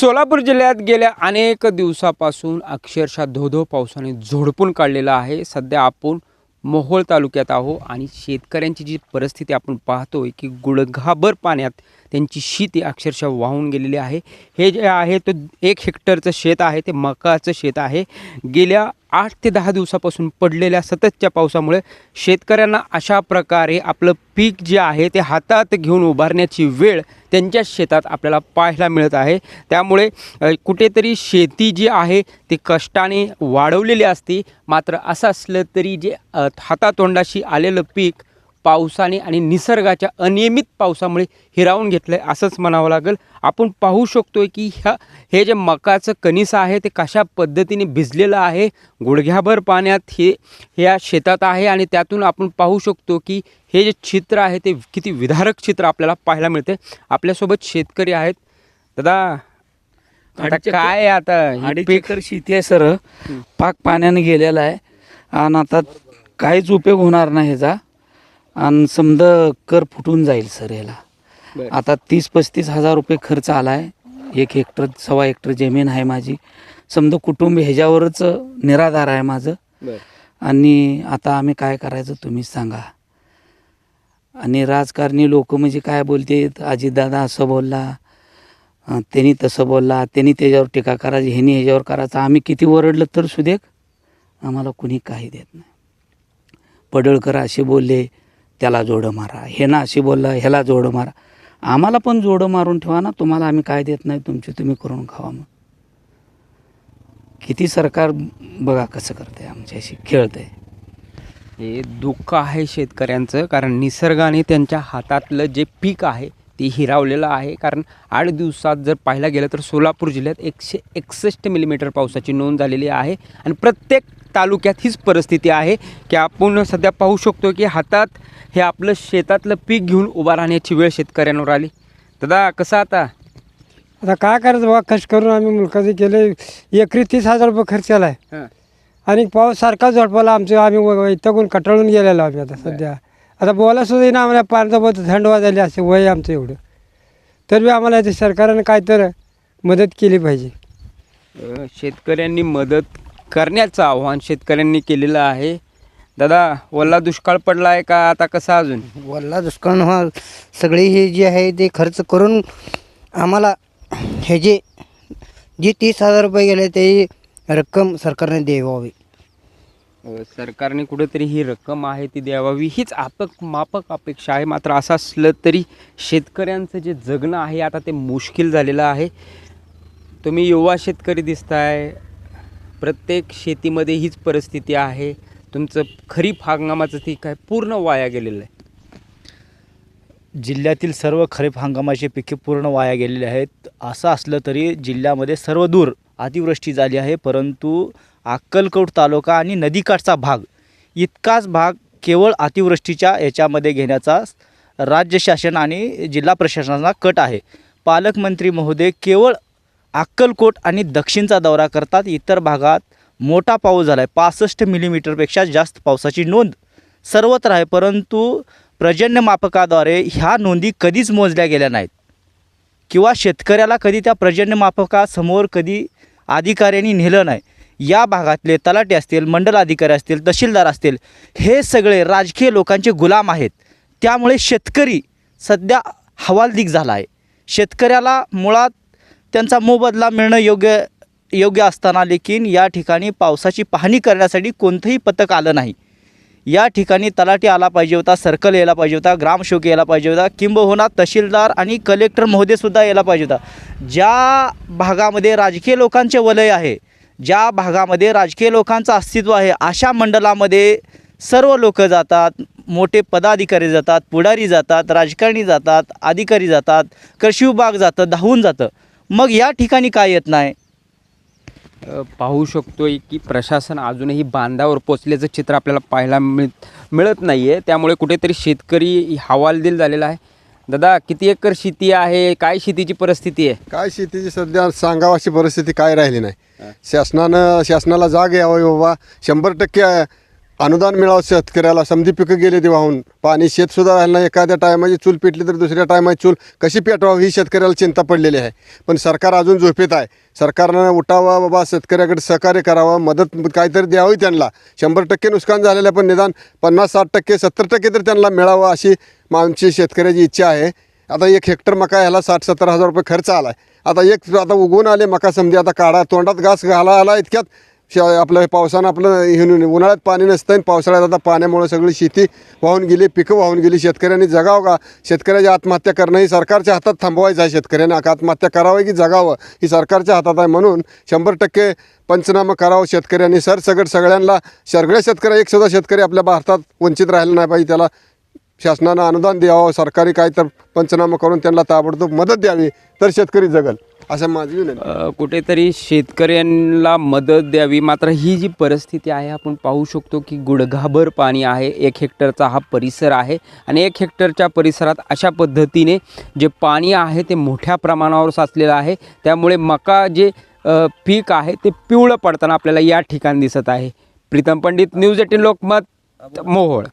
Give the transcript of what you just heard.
सोलापूर जिल्ह्यात गेल्या अनेक दिवसापासून अक्षरशः धोधो पावसाने झोडपून काढलेला आहे. सध्या आपण मोहोळ तालुक्यात आहो आणि शेतकऱ्यांची जी परिस्थिती आपण पाहतोय की गुडघाभर पाण्यात त्यांची शेती अक्षरशः वाहून गेलेली आहे. हे जे आहे तो एक हेक्टरचं शेत आहे ते मकाचं शेत आहे. गेल्या आठ ते दहा दिवसापासून पडलेल्या सततच्या पावसामुळे शेतकऱ्यांना अशा प्रकारे आपलं पीक जे आहे ते हातात घेऊन उभारण्याची वेळ त्यांच्या शेतात आपल्याला पाहायला मिळत आहे. त्यामुळे कुठेतरी शेती जी आहे ती कष्टाने वाढवलेली असती. मात्र असं असलं तरी जे हातातोंडाशी आलेलं पीक पावसाने आणि निसर्गाच्या अनियमित पावसामुळे हिरावून घेतलं आहे असंच म्हणावं लागेल. आपण पाहू शकतोय की ह्या हे जे मकाचं कणीस आहे ते कशा पद्धतीने भिजलेलं आहे गुडघ्याभर पाण्यात हे ह्या शेतात आहे आणि त्यातून आपण पाहू शकतो की हे जे चित्र आहे ते किती विदारक चित्र आपल्याला पाहायला मिळते आपल्यासोबत शेतकरी आहेत. दादा आता काय आता? अडीच पीक एकर शेती आहे सर. पाक पाण्याने गेलेला आहे. आणि आता काहीच उपयोग होणार नाही ह्याचा. आणि समजा कर फुटून जाईल सर याला. आता तीस पस्तीस हजार रुपये खर्च आला आहे एक हेक्टर सव्वा हेक्टर जमीन आहे माझी. समजा कुटुंब ह्याच्यावरच निराधार आहे माझं. आणि आता आम्ही काय करायचं तुम्हीच सांगा. आणि राजकारणी लोक म्हणजे काय बोलते अजितदादा असं बोलला त्यांनी तसं बोलला त्यांनी त्याच्यावर टीका करायची ह्यांनी ह्याच्यावर करायचं. आम्ही किती ओरडलं तर सुदेक आम्हाला कुणी काही देत नाही. पडळकर असे बोलले त्याला जोडं मारा. हे ना अशी बोलला ह्याला जोडं मारा. आम्हाला पण जोडं मारून ठेवा ना तुम्हाला आम्ही काय देत नाही तुमची तुम्ही करून खावा मग. किती सरकार बघा कसं करते आमच्याशी खेळते हे दुःख आहे शेतकऱ्यांचं कारण निसर्गाने त्यांच्या हातातलं जे पीक आहे ते हिरावलेलं आहे. कारण आठ दिवसात जर पाहायला गेलं तर सोलापूर जिल्ह्यात एकशे एकसष्ट मिलीमीटर पावसाची नोंद झालेली आहे. आणि प्रत्येक तालुक्यात हीच परिस्थिती आहे की आपण सध्या पाहू शकतो की हातात हे आपलं शेतातलं पीक घेऊन उभा राहण्याची वेळ शेतकऱ्यांवर आली. दादा कसं आता? आता काय करायचं बाबा कष्ट करून आम्ही मुलकाचे केले. एकरी तीस हजार रुपये खर्च केला आहे आणि पाऊस सारखा झोडपाला आमचं आम्ही इथं कटाळून गेलेलो आम्ही आता सध्या. आता बोला सुद्धा येईना आम्हाला पाण्याचा बहुत थंड वाजायली असे वय आमचं एवढं. तर बी आम्हाला इथे सरकारनं काय तर मदत केली पाहिजे. शेतकऱ्यांनी मदत करण्याचं आव्हान शेतकऱ्यांनी केलेलं आहे. दादा ओला दुष्काळ पडला आहे का आता कसं अजून? वल्ला दुष्काळ हा सगळे हे जे आहे ते खर्च करून आम्हाला हे जे जे तीस हजार रुपये गेले ते रक्कम सरकारने द्यावी. अ, सरकारने कुठेतरी ही रक्कम आहे ती द्यावावी हीच आपक मापक अपेक्षा आहे. मात्र असं असलं तरी शेतकऱ्यांचं जे जगणं आहे आता ते मुश्किल झालेलं आहे. तुम्ही युवा शेतकरी दिसताय प्रत्येक शेतीमध्ये हीच परिस्थिती आहे. तुमचं खरीप हंगामाचं ती काय पूर्ण वाया गेलेलं आहे. जिल्ह्यातील सर्व खरीप हंगामाची पिके पूर्ण वाया गेलेली आहेत. असं असलं तरी जिल्ह्यामध्ये सर्व दूर अतिवृष्टी झाली आहे. परंतु अक्कलकोट तालुका आणि नदीकाठचा भाग इतकाच भाग केवळ अतिवृष्टीच्या याच्यामध्ये घेण्याचा राज्य शासन आणि जिल्हा प्रशासनाचा कट आहे. पालकमंत्री महोदय केवळ अक्कलकोट आणि दक्षिणचा दौरा करतात. इतर भागात मोठा पाऊस झाला आहे पासष्ट मिलीमीटरपेक्षा जास्त पावसाची नोंद सर्वत्र आहे परंतु पर्जन्यमापकाद्वारे ह्या नोंदी कधीच मोजल्या गेल्या नाहीत. किंवा शेतकऱ्याला कधी त्या पर्जन्यमापकासमोर कधी अधिकाऱ्यांनी नेलं नाही. या भागातले तलाटे असतील मंडल अधिकारी असतील तहसीलदार असतील हे सगळे राजकीय लोकांचे गुलाम आहेत. त्यामुळे शेतकरी सध्या हवालदिग झाला आहे. शेतकऱ्याला मुळात त्यांचा मोबदला मिळणं योग्य योग्य असताना लेकिन या ठिकाणी पावसाची पाहणी करण्यासाठी कोणतंही पथक आलं नाही. या ठिकाणी तलाठी आला पाहिजे होता सर्कल यायला पाहिजे होता ग्रामसेवक यायला पाहिजे होता किंबहुना तहसीलदार आणि कलेक्टर महोदयसुद्धा यायला पाहिजे होता. ज्या भागामध्ये राजकीय लोकांचे वलय आहे ज्या भागामध्ये राजकीय लोकांचं अस्तित्व आहे अशा मंडलामध्ये सर्व लोक जातात मोठे पदाधिकारी जातात पुढारी जातात राजकारणी जातात अधिकारी जातात कृषी विभाग जातं धावून जातं. मग या ठिकाणी काय येत नाही? पाहू शकतोय की प्रशासन अजूनही बांधावर पोचल्याचं चित्र आपल्याला पाहायला मिळ मिळत नाही आहे त्यामुळे कुठेतरी शेतकरी हवालदिल झालेला आहे. दादा किती एकर शेती आहे? काय शेतीची परिस्थिती आहे? काय शेतीची सध्या सांगावं अशी परिस्थिती काय राहिली नाही. शासनानं शासनाला जाग यावी बाबा. शंभर टक्के अनुदान मिळावं शेतकऱ्याला समधी पिकं गेले ते वाहून. पाणी शेतसुद्धा राहिलं नाही. एखाद्या टायमाची चूल पेटली तर दुसऱ्या टायमाची चूल कशी पेटवावी ही शेतकऱ्याला चिंता पडलेली आहे. पण सरकार अजून झोपेत आहे. सरकारनं उठावा बाबा शेतकऱ्याकडे सहकार्य करावं मदत काहीतरी द्यावी त्यांना. शंभर टक्के नुकसान झालेलं आहे पण निदान पन्नास साठ टक्के सत्तर टक्के तर त्यांना मिळावं अशी आमची शेतकऱ्याची इच्छा आहे. आता एक हेक्टर मका ह्याला साठ सत्तर हजार रुपये खर्च आला आहे आता एक आता उगवून आले मका समजी आता काढा तोंडात घास घाला आला इतक्यात. श आपलं पावसानं आपलं हे उन्हाळ्यात पाणी नसतं आणि पावसाळ्यात आता पाण्यामुळे सगळी शेती वाहून गेली पिकं वाहून गेली. शेतकऱ्यांनी जगावं का? शेतकऱ्याची आत्महत्या करणं ही सरकारच्या हातात थांबवायचं आहे शेतकऱ्यांनी. आत्महत्या करावं की जगावं? ही सरकारच्या हातात आहे म्हणून शंभर टक्के पंचनामा करावं शेतकऱ्यांनी. सरसगट सगळ्यांना सगळ्या शेतकऱ्या एकसुद्धा शेतकरी आपल्या भारतात वंचित राहिला नाही पाहिजे. त्याला शासनानं अनुदान द्यावं सरकारी काय तर पंचनामा करून त्यांना ताबडतोब मदत द्यावी. तर शेतकरी जगल. असं माझी विनंती अ, कुठेतरी शेतकऱ्यांना मदत द्यावी. मात्र ही जी परिस्थिती आहे आपण पाहू शकतो की गुडघाभर पाणी आहे. एक हेक्टरचा हा परिसर आहे आणि एक हेक्टरच्या परिसरात अशा पद्धतीने जे पाणी आहे ते मोठ्या प्रमाणावर साचलेलं आहे. त्यामुळे मका जे अ, पीक आहे ते पिवळं पडताना आपल्याला या ठिकाणी दिसत आहे. Pritam Pandit news eighteen Lokmat Mohol.